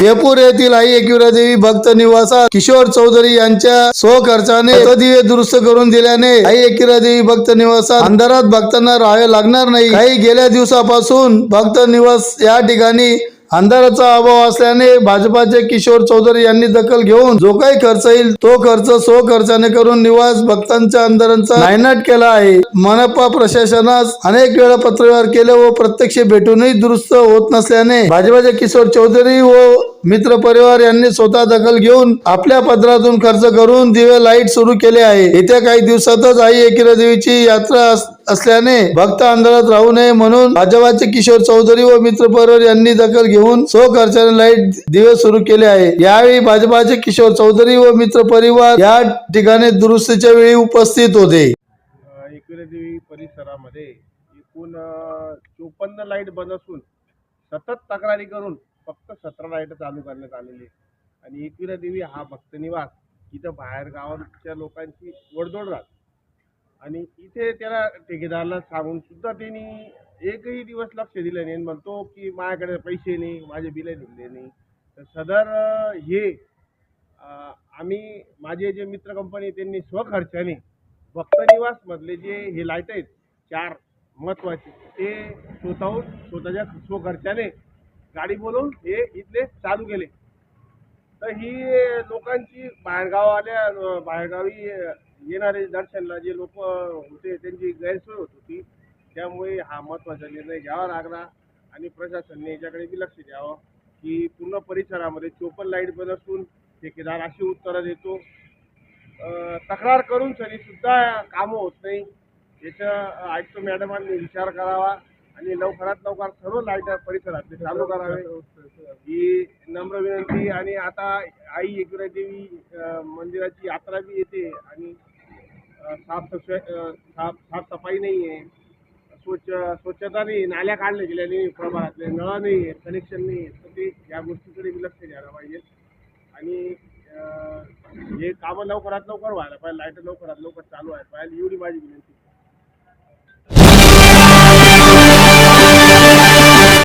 जयपूर येथील आई एकविरा देवी भक्त निवासात किशोर चौधरी यांच्या स्वखर्चाने दिवे दुरुस्त करून दिल्याने आई एकविरा देवी भक्त निवासात अंधारात भक्तांना राहावे लागणार नाही. काही गेल्या दिवसापासून भक्त निवास या ठिकाणी अंधाराचा अभाव असल्याने भाजपाचे किशोर चौधरी यांनी दखल घेऊन जो काही खर्च येईल तो खर्च स्व खर्चाने करून निवास भक्तांच्या अंधारांचा नायनाट केला आहे. मनपा प्रशासनास अनेक वेळा पत्रव्यवहार केले व प्रत्यक्ष भेटूनही दुरुस्त होत नसल्याने भाजपाचे किशोर चौधरी व मित्र परिवार यांनी स्वतः दखल घेऊन आपल्या पत्रातून खर्च करून दिवे लाइट सुरू केले आहे. येत्या काही दिवसातच आई एकिरा देवीची यात्रा असल्याने भक्त अंधारात राहू नये म्हणून भाजपाचे किशोर चौधरी व मित्र परिवार यांनी दखल घेऊन स्वखर्चाने लाइट दिवे सुरू केले आहे. यावेळी भाजपाचे किशोर चौधरी व मित्र परिवार या ठिकाणी दुरुस्तीच्या वेळी उपस्थित होते. देवी परिसरामध्ये एकूण चोपन्न लाइट बंद असून सतत तक्रारी करून फक्त सतरा लाइट चालू करण्यात आलेली आहे आणि एकविरा देवी हा भक्तनिवास इथं बाहेर गावाच्या लोकांची ओढदोड राहते आणि इथे त्याला ठेकेदाराला सांगून सुद्धा त्यांनी एकही दिवस लक्ष दिलं नाही. आणि म्हणतो की माझ्याकडे पैसे नाही माझे बिले दिले नाही. तर सदर हे आम्ही माझे जे मित्र कंपनी त्यांनी स्वखर्चाने भक्तनिवासमधले जे हे लाइट आहेत चार महत्त्वाचे ते स्वतःहून स्वतःच्या स्वखर्चाने गाडी बोलवून हे इथले चालू केले. तर ही लोकांची बाहेरगाववाल्या बाहेरगावी येणारे दर्शनला जे लोक होते त्यांची गैरसोय होत होती त्यामुळे हा महत्त्वाचा निर्णय घ्यावा लागला आणि प्रशासनाने याच्याकडे बी लक्ष द्यावं की पूर्ण परिसरामध्ये चोपन लाइट बंद असून ठेकेदार अशी उत्तरं देतो. तक्रार करून तरी सुद्धा कामं होत नाही. याचा आयुक्त मॅडमांनी विचार करावा आणि लवकरात लवकर सर्व लाइट परिसरात चालू करावे. ही नम्र विनंती आणि आता आई एकविरा देवी मंदिराची यात्रा बी येते आणि साफ साफसफाई साफ साफसफाई नाही आहे. स्वच्छ स्वच्छता नाही नाल्या काढल्या गेल्या नाही प्रभागातले नळ नाही आहे कनेक्शन नाही आहे तर ते या गोष्टीकडे मी लक्ष द्यायला पाहिजे. आणि हे कामं लवकरात लवकर व्हायला पाहिजे. लाइट लवकरात लवकर चालू व्हायला पाहिजे. एवढी माझी विनंती.